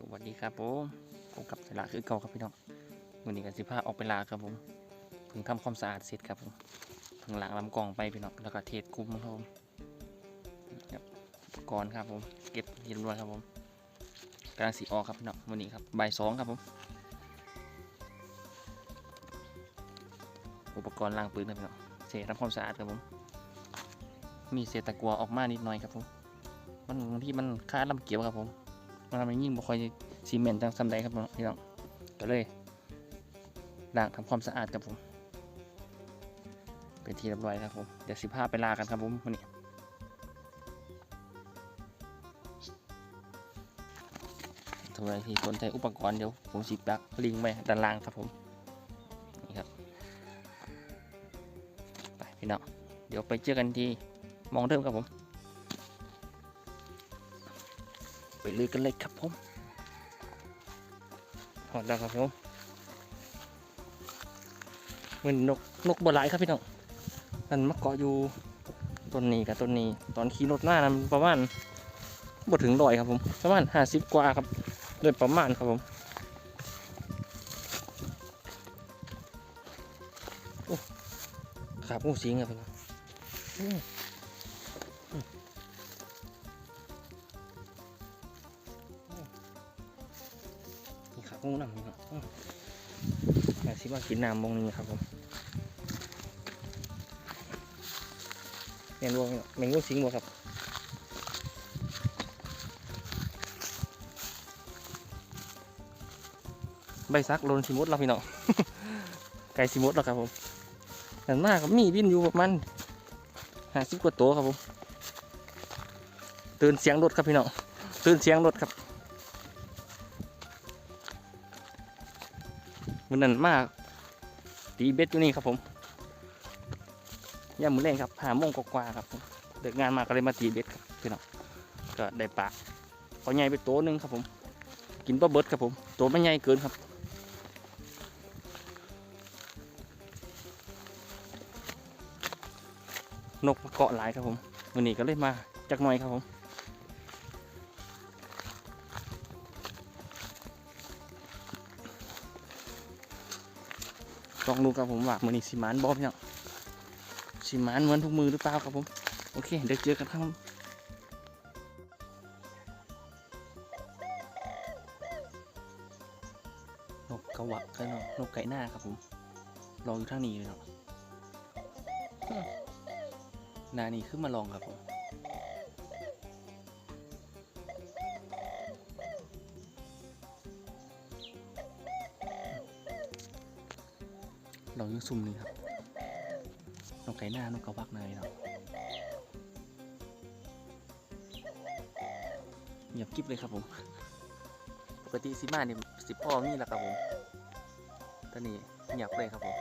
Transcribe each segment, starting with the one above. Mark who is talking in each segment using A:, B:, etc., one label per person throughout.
A: สวัสดีครับผมผมกับสลาคือเก่าครับพี่น้องวันนี้กันสิพาออกไปลาครับผมเพิ่งทำความสะอาดเสร็จครับผมเพิ่งล้างลำกล่องไปพี่น้องแล้วก็เทคุ้มครับผมครับอุปกรณ์ครับผมเก็บเรียบร้อยครับผมกำลังสีออกครับพี่น้องวันนี้ครับบ่ายสองครับผมอุปกรณ์ล้างปืนครับพี่น้องเสร็จทำความสะอาดครับผม มีเศษตะกัวออกมานิดหน่อยครับผมมันบางที่มันคาดลำเกี่ยวครับผม มันทำให้ยิ่งบ่ค่อยซีเมนต์จังสำใดครับพี่น้องก็เลยล้างทำความสะอาดครับผม เป็นที่เรียบร้อยครับผมเดี๋ยวสิพาไปลากันครับผมวันนี้สำหรับที่สนใจอุปกรณ์เดี๋ยวผมสิปักลิงไว้ด้านล่างครับผมนี่ครับไปพี่น้องเดี๋ยวไปเจอกันที่มองเดิมครับผม ไปลุยกันเลยครับผมหอดแล้วครับผมมันนกนกบัวลายครับพี่น้องนั่นมาเกาะอยู่ต้นนี้กับต้นนี้ ตอนขี่รถหน้านั้นประมาณบ่ถึงร้อยครับผม ประมาณห้าสิบกว่าครับโดยประมาณครับผมโอ้ขาปูสิงครับพี่น้อง อืมนี่ครับงูน้ำนี่เนาะอื้อแม่สิว่ากินน้ำมงนี่ครับผมเมียนวงเมียนงูสิงบ่ครับใบซักโลนสิมุดแล้วพี่น้อง ไก่สิมุดแล้วครับผมนั่นมากครับมีบินอยู่ประมาณห้าสิบกว่าตัวครับผม ตื่นเสียงรถครับพี่น้อง ตื่นเสียงรถครับ มันนั่นมากตีเบ็ดอยู่นี่ครับผมย่ามือเล่นครับหาโมงกว่าครับผมเด็กงานมาก็เลยมาตีเบ็ดครับพี่น้องก็ได้ปลาเขาใหญ่ไปตัวหนึงครับผม กินปลาเบิดครับผมตัวไม่ใหญ่เกินครับนกเกาะหลายครับผมวันนี้ก็เลยมาจักหน่อยครับผม ลองดูครับผมว่ามือนี้สิมานบอมยังสิมานเหมือนทุกมือหรือเปล่าครับผม โอเค เดี๋ยวเจอกันครับผมนกกระวักกันเนาะนกไก่หน้าครับผมลองอยู่ทางนี้เลยเนาะหนานี่ขึ้นมาลองครับผม เราอยู่ซุ่มนี่ครับนกไก่หน้านกกระวักเนยเนาะเงียบกริบเลยครับผม ปกติสิมาเนี่ยสิพ่อมีแหละครับผมตอนนี้เงียบเลยครับผม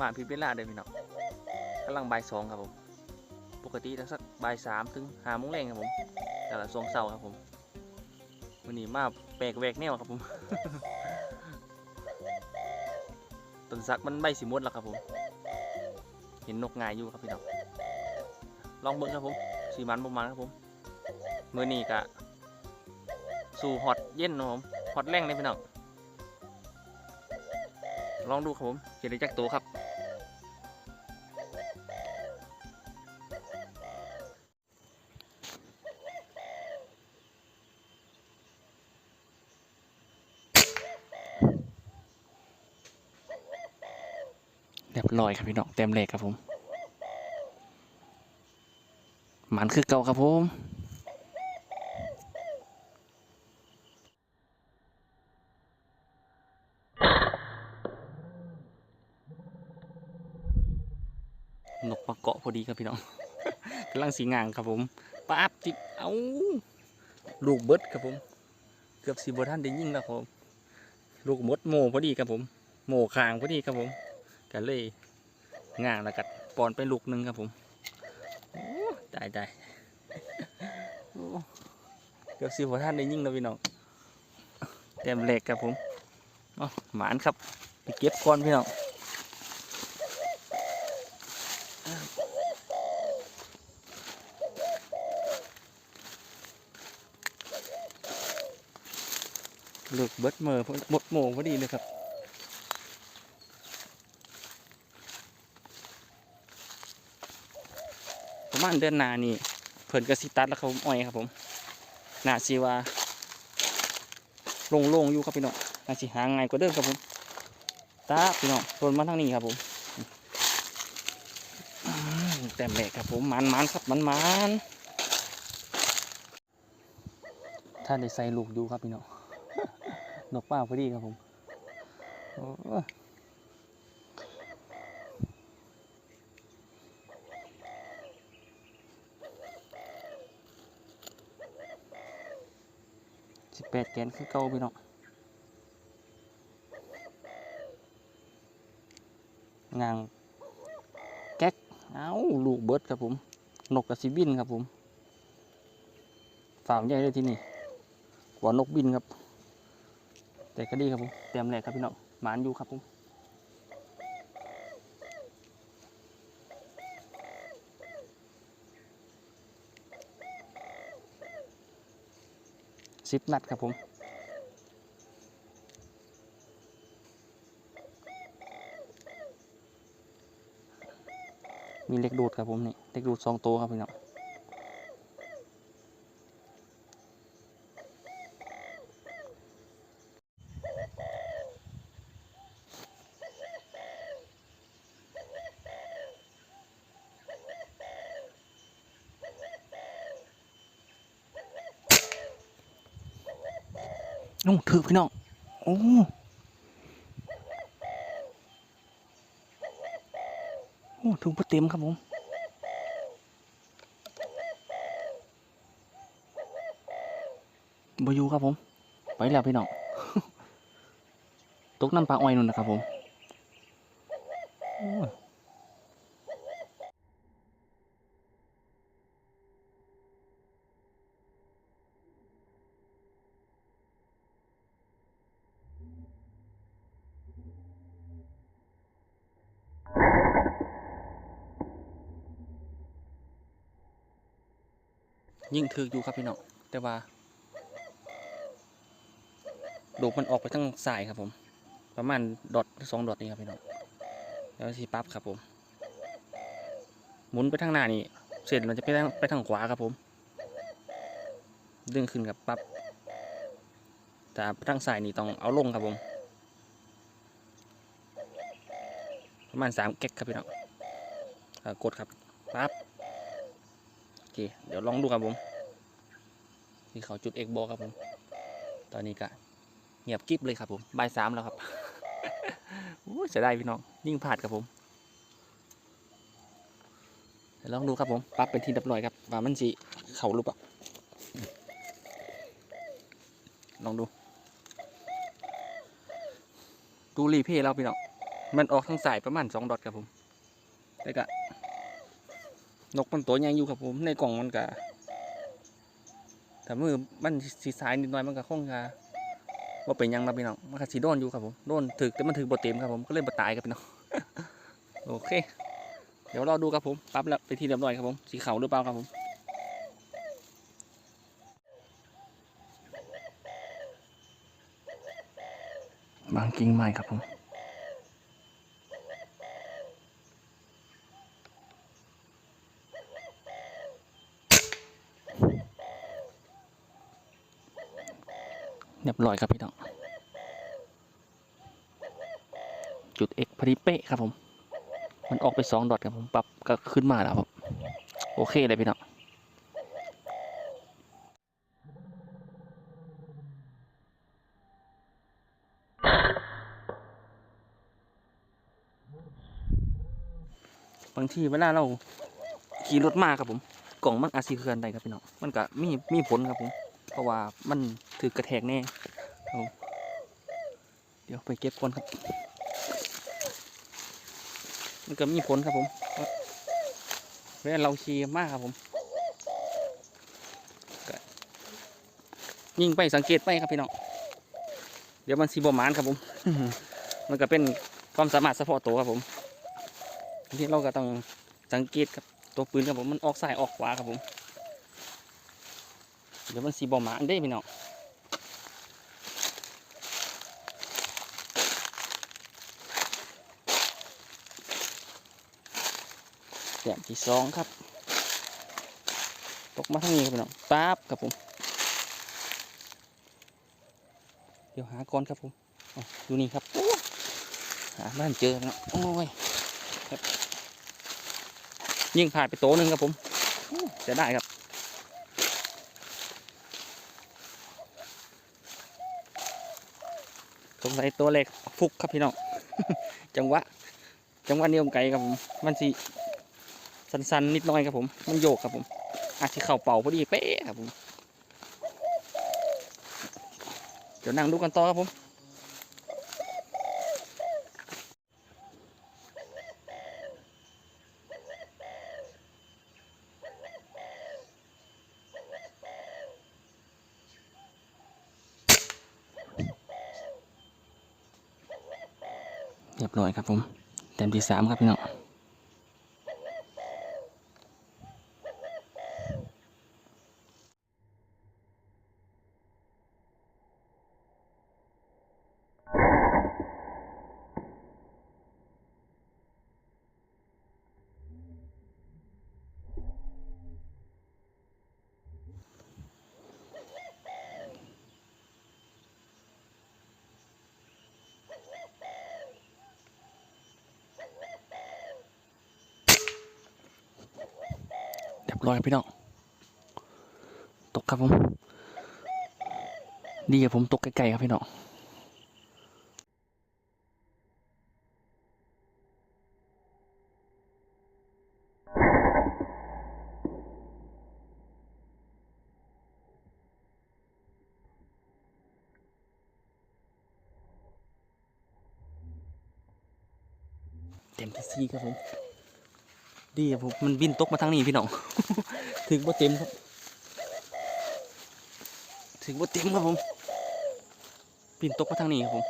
A: มาพิดเวลาเดินพี่น้องกำลังบ่ายสองครับผม ปกติจะสักบ่ายสามถึงห้าโมงแรงครับผม แต่ละช่วงเสาร์ครับผมวันนี้มาแปลกแหวกแนวครับผม สักมันใบสีมดแล้วครับผม เห็นนกงายอยู่ครับพี่น้องลองเบิ้งครับผมสีมันประมาณครับผมมือนี้กะสู่ฮอตเย็นนะผมฮอตแรงเลยพี่น้องลองดูครับผมเจริจักตัวครับ อยครับพี่น้องเต็มเลยครับผมมันคือเก่าครับผมนกมาเกาะพอดีครับพี่น้องกำลังสีงางครับผมป๊าบจิบเอาลูกเบิดครับผม เกือบสีบท่านได้ยิ่งแล้วครับลูกมดโมพอดีครับผม โมคางพอดีครับผมกันเลย ง่างแล้วกัดปอนไปลูกหนึ่งครับผมตายตายเกือบสิบกว่าท่านได้ยิ่งแล้วพี่น้องเต็มเหล็กครับผมหมานครับไปเก็บก่อนพี่น้องเลือกเบิดเมอร์หมดโมงพอดีเลยครับ ประ มาณเดือนหน้านี่เพิ่นก็สิตัดแล้วเขาอ้อยครับผมน่าสิว่าโล่งๆอยู่ครับพี่น้องน่าสิหาง่ายกว่าเดิมครับผมตาพี่น้องโดนมาทางนี้ครับผมแต้มแหลกครับผมมันมันครับมันมันๆถ้าได้ใส่ลูกดูครับพี่น้องนกเป้าพอดีครับผมโอ้ สิบแปดแกนคือเก่าพี่น้องงางแก๊กเอ้าลูกเบิร์ดครับผม นกกระสิบินครับผมฝากใหญ่เลยที่นี่กว่านกบินครับ แต่ก็ดีครับผมเตรียมแหลกครับพี่น้องหมานอยู่ครับผม สิบนัดครับผมมีเล็กดูดครับผมนี่เล็กดูดสองตัวครับพี่น้อง นุ่งถือพี่น้อง โอ้โอ้ถุงเต็มครับผมบอยู่ครับผม ไปแล้วพี่น้อง ตกน้ำปลาอ้อยนู่นนะครับผม ยิ่งถืออยู่ครับพี่น้องแต่ว่าลูมันออกไปทั้งสายครับผม ประมาณดอทสองดอทนี่ครับพี่น้องแล้วสีปั๊บครับผม หมุนไปทางหน้านี่เสร็จมันจะไปทางไปทางขวาครับผม ดึงขึ้นกับปั๊บแต่ทางสายนี่ต้องเอาลงครับผม ประมาณสามแก๊กครับพี่น้องกดครับปั๊บ เค เดี๋ยวลองดูครับผมนี่เขาจุดเอกโบครับผม ตอนนี้ก็เงียบกิ๊บเลยครับผมบ่ายสามแล้วครับโอ้ยเสียดายพี่น้องยิ่งพลาดครับผมเดี๋ยวลองดูครับผมปรับเป็นที่เรียบร้อยครับว่ามันสิเข่ารือเปล่าลองดู ดูรีเพย์แล้วพี่น้องมันออกทางสายประมาณสองดอทครับผมแต่ก็ นกมันตัวใหญ่อยู่ครับผม ในกล่องมันก็แต่มือมันสีสายนิดหน่อยมันก็คงจะว่าเป็นยังนะพี่น้องมันก็สีโดนอยู่ครับผมโดนถึกแต่มันถึกบทเต็มครับผมก็เลยบาตายครับพี่น้องโอเค เดี๋ยวรอดูครับผมปั๊บแล้วไปที่เรียบร้อยครับผมสีขาวหรือเปล่าครับผมบางกิ่งไม้ครับผม รียบร้อยครับพี่น้อง จุดเอกพอดีเป๊ะครับผม มันออกไปสองดอทครับผมปรับก็ขึ้นมาแล้วครับ โอเคเลยพี่น้องบางทีเวลาเราขี่รถมาครับผมกล่องมันอาจสิเคลื่อนได้ครับพี่น้องมันก็มีมีผลครับผม เพราะว่ามันถือกระแทกแน่ ครับผมเดี๋ยวไปเก็บก่อนครับ มันก็มีผลครับผมเวลาเราขี่มากครับผมยิงไปสังเกตไปครับพี่น้องเดี๋ยวมันสีบหมานครับผม มันก็เป็นความสามารถเฉพาะตัวครับผมที่เราก็ต้องสังเกตครับตัวปืนครับผมมันออกซ้ายออกขวาครับผม เดี๋ยวมันสีบอมานได้พี่น้อง แต้มที่สองครับ ตกมาทางนี้ครับพี่น้องปั๊บครับผม เดี๋ยวหาก่อนครับผมอยู่นี่ครับหาบ้านเจอแล้วโอ้ยครับยิงผ่านไปโตหนึ่งครับผมจะได้ครับสงสัยตัวเล็กฟุกครับพี่น้อง จังหวะ จังหวะนี้ผมไกลครับผมมันสิ สันๆนิดหน้อยครับผม มันโยกครับผมอาจจะเข่าเป่าพอดีเป๊ะครับผม เดี๋ยวนั่งดูกันต่อครับผม เรียบร้อยครับผม เต็มที่สามครับพี่น้อง ร้อยครับพี่น้องตกครับผมดีครับผมตกไกลๆครับพี่น้องเต็มที่สี่ครับผม ดีครับผมมันบินตกมาทางนี้พี่น้อง ถึงบ่เต็มครับ ถึงบ่เต็มครับผม บินตกมาทางนี้ครับผม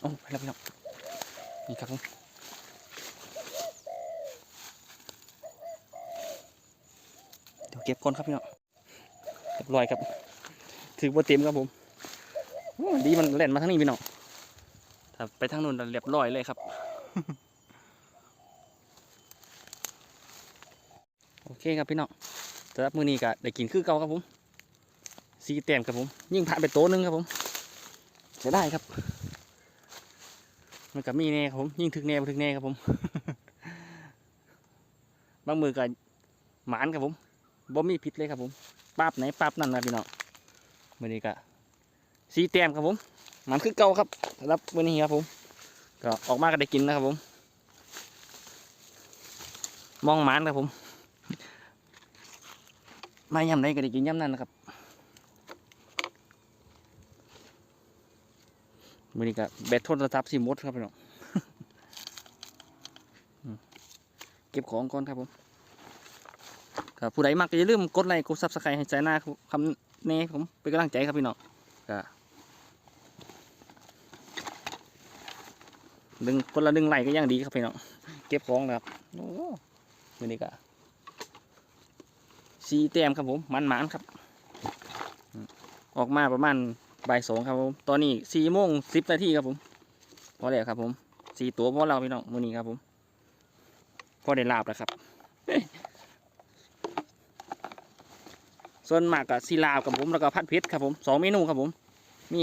A: โอ้ไปแล้วพี่น้อง นี่ครับผม เดี๋ยวเก็บก่อนครับพี่น้องเรียบร้อยครับถือว่าเต็มครับผมดีมันเล่นมาทางนี้พี่น้องถ้าไปทางนู้นเรียบร้อยเลยครับ โอเคครับพี่น้องสำหรับมือนี้ก็ได้กินคือเก่าครับผมสีแต้มครับผม ยิ่งผ่านไปโต๊ะหนึงครับผมใช้ได้ครับ มันก็มีแน่ครับผม ยิ่งถึกแน่บ่ถึกแน่ครับผม บางมือก็หมานครับผม บ่มีพิษเลยครับผมปาบไหนปาบนั่นนะพี่น้องมือนี้ก็สีแต้มครับผมมันคือเก่าครับสำหรับมือนี้ครับผม ก็ออกมาก็ได้กินนะครับผม มองหมานครับผม มายำไหนก็ได้กินยำนั่นนะครับมือนี้ก็แบตโทรศัพท์สิหมดครับพี่น้องเก็บของก่อนครับผม ครับผู้ใดมักก็อย่าลืมกดไลค์กดซับสไครต์ให้ใจหน้าคำเน่ผมเป็นกำลังใจครับพี่น้องก็ดึงคนละดึงไลค์ก็ยังดีครับพี่น้องเก็บของนะครับโอ้มือนี้ก็สีแต้มครับผมมันหมานๆครับอออกมาประมาณบ่ายสองครับผมตอนนี้สี่โมงสิบนาทีครับผมพอแล้วครับผมสี่ตัวพอเราพี่น้องมือนี้ครับผมพอได้ลาบแล้วครับ ส่วนมากกับซีลาวกับผมแล้วก็ผัดเผ็ดครับผมสองเมนูครับผมมี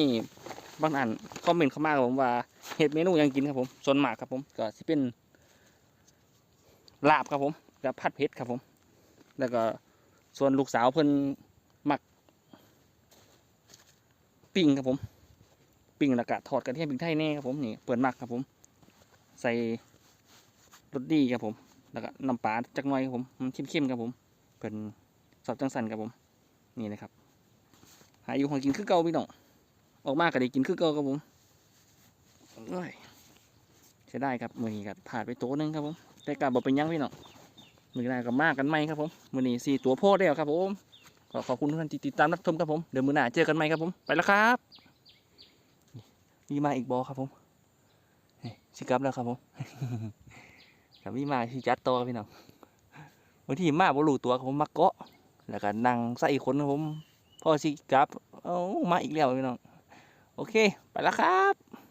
A: บางอันคอมเมนต์เข้ามาครับผมว่าเห็ดเมนูยังกินครับผมส่วนมากครับผมก็สิเป็นลาบครับผมกับผัดเผ็ดครับผม แล้วก็ส่วนลูกสาวเพิ่นมักปิ้งครับผมปิ้งแล้วก็ทอดกระเทียมพริกไทยแน่ครับผมนี่เปิดมักครับผม ใส่รสดีครับผม แล้วก็น้ำปลาจักหน่อยครับผมมันเข้มๆครับผมเพิ่นสอบจังสันครับผม นี่นะครับ หาอยู่ของกินคือเก่าพี่น้องออกมาก็ได้กินคือเก่าครับผมใช้ได้ครับมือนี้ก็ผ่านไปโตัวหนึงครับผมแต่กลับบอกเป็นยังพี่น้องมือหน้าก็มากกันไหมครับผมมือนี้สี่ตัวโพดแล้วครับผมขอขอบคุณทุกท่านที่ติดตามรับชมครับผมเดี๋ยวมือหน้าเจอกันไหมครับผมไปแล้วครับมีมาอีกบอครับผมสิกลับแล้วครับผมกับมีมาที่จัดตัวครับพี่น้องบางทีมาบ่รู้ตัวครับผมมาเกาะ แล้วก็นั่งใส่คนครับผมพ่อสิกลับเอ้ามาอีกแล้วพี่น้อง โอเค ไปแล้วครับ